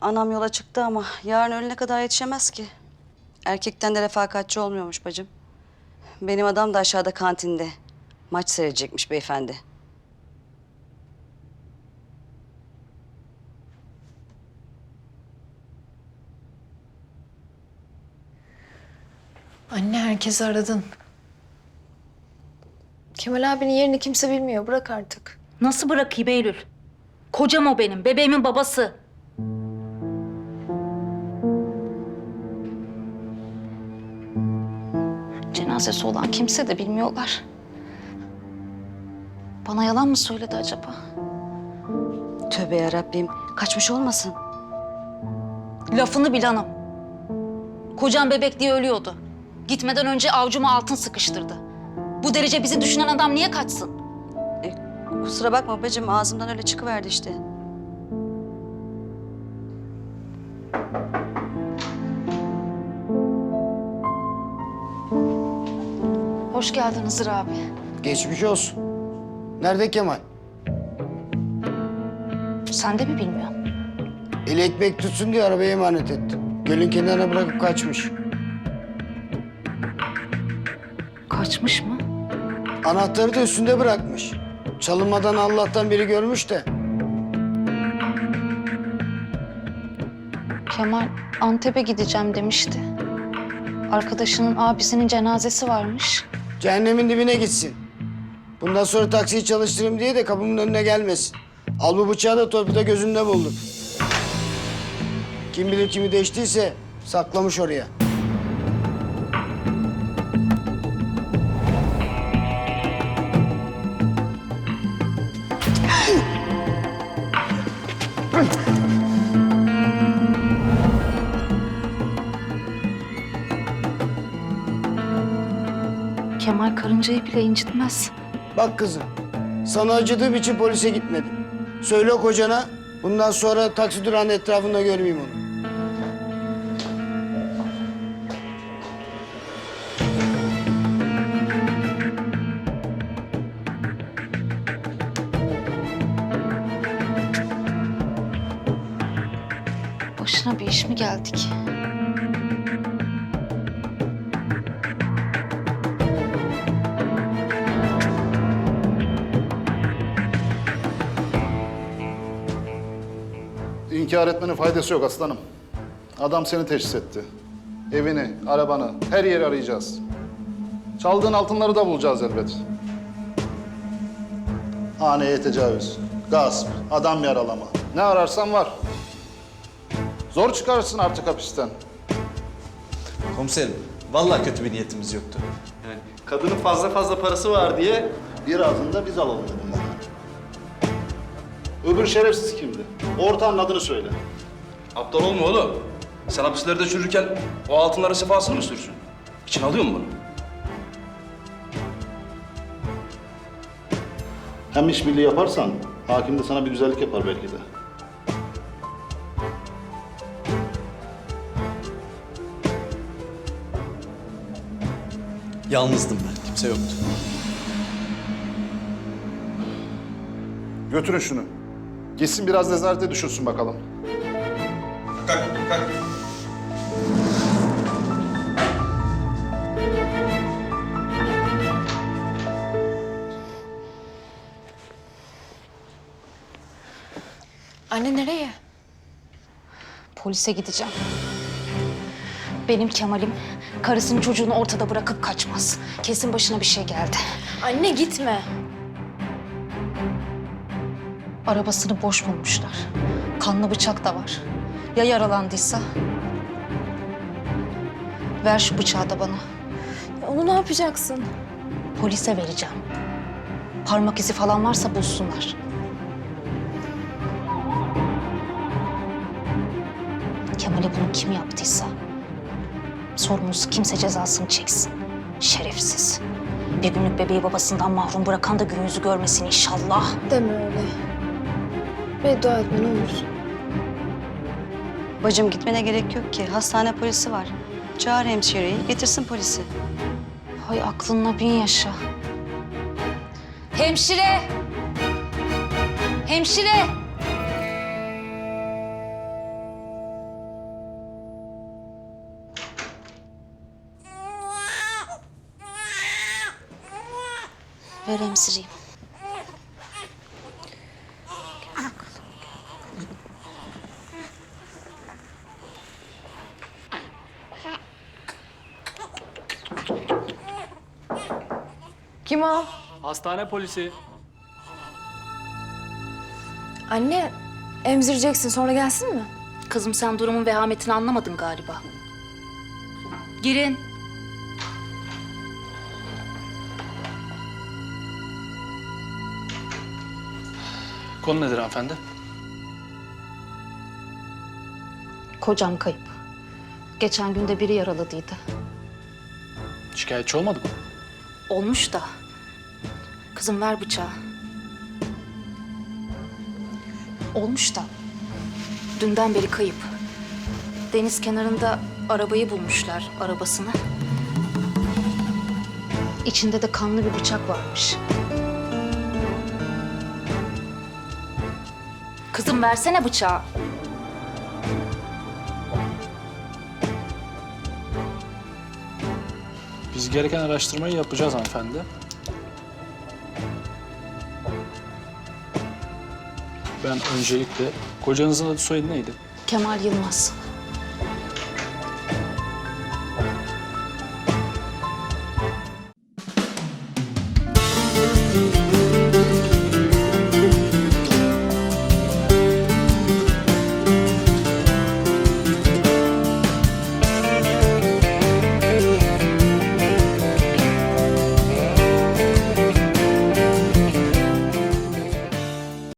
Anam yola çıktı ama yarın öğlene kadar yetişemez ki. Erkekten de refakatçi olmuyormuş bacım. Benim adam da aşağıda kantinde. Maç seyredecekmiş beyefendi. Anne herkesi aradın. Kemal abinin yerini kimse bilmiyor. Bırak artık. Nasıl bırakayım Eylül? Kocam o benim, bebeğimin babası. Cenazesi olan kimse de bilmiyorlar. Bana yalan mı söyledi acaba? Tövbe yarabbim. Kaçmış olmasın. Lafını bil hanım. Kocam bebek diye ölüyordu. Gitmeden önce avcuma altın sıkıştırdı. Bu derece bizi düşünen adam niye kaçsın? Kusura bakma bacım ağzımdan öyle çıkıverdi işte. Hoş geldin Hızır abi. Geçmiş olsun. Nerede Kemal? Sen de mi bilmiyorsun? Eli ekmek tutsun diye arabaya emanet ettim. Gölün kenarına bırakıp kaçmış. Kaçmış mı? Anahtarı da üstünde bırakmış. Çalınmadan Allah'tan biri görmüş de. Kemal Antep'e gideceğim demişti. Arkadaşının abisinin cenazesi varmış. Cehennemin dibine gitsin. Bundan sonra taksiyi çalıştırayım diye de kapımın önüne gelmesin. Al bu bıçağı da torpida gözünde buldum. Kim bilir kimi değiştiyse saklamış oraya. Karıncayı bile incitmez. Bak kızım, sana acıdığım için polise gitmedim. Söyle kocana, bundan sonra taksi durağının etrafında görmeyeyim onu. Başına bir iş mi geldik? İnkar etmenin faydası yok aslanım. Adam seni teşhis etti. Evini, arabanı, her yeri arayacağız. Çaldığın altınları da bulacağız elbet. Haneye tecavüz, gasp, adam yaralama. Ne ararsan var. Zor çıkarsın artık hapisten. Komiserim, vallahi kötü bir niyetimiz yoktu. Yani kadının fazla fazla parası var diye Birazını da biz alalım dedim ben. Öbür şerefsiz kimdi? Ortağın adını söyle. Aptal olma oğlum. Sen hapislerde çürürken o altınların sefasını mı sürsün? İçin alıyor mu bunu? Hem işbirliği yaparsan hakim de sana bir güzellik yapar belki de. Yalnızdım ben, kimse yoktu. Götürün şunu. Gitsin biraz nezarete düşürsün bakalım. Kalk, kalk. Anne nereye? Polise gideceğim. Benim Kemal'im karısını çocuğunu ortada bırakıp kaçmaz. Kesin başına bir şey geldi. Anne gitme. Arabasını boş bulmuşlar. Kanlı bıçak da var. Ya yaralandıysa? Ver şu bıçağı da bana. Ya Onu ne yapacaksın? Polise vereceğim. Parmak izi falan varsa bulsunlar. Kemal'e bunu kim yaptıysa sorumlusu kimse cezasını çeksin. Şerefsiz. Bir günlük bebeği babasından mahrum bırakan da gün yüzü görmesin inşallah. Deme öyle. Beddua etme ne olursun. Bacım gitmene gerek yok ki. Hastane polisi var. Çağır hemşireyi, getirsin polisi. Hay aklınla bin yaşa. Hemşire! Hemşire! Ver emzireyim. Kim o? Hastane polisi. Anne, emzireceksin sonra gelsin mi? Kızım sen durumun vehametini anlamadın galiba. Girin. Konu nedir hanımefendi? Kocam kayıp. Geçen günde biri yaraladıydı. Şikayetçi olmadı mı? Olmuş da. Kızım ver bıçağı. Olmuş da. Dünden beri kayıp. Deniz kenarında arabayı bulmuşlar, arabasını. İçinde de kanlı bir bıçak varmış. Kızım versene bıçağı. Biz gereken araştırmayı yapacağız hanımefendi. Ben öncelikle kocanızın adı soyadı neydi? Kemal Yılmaz.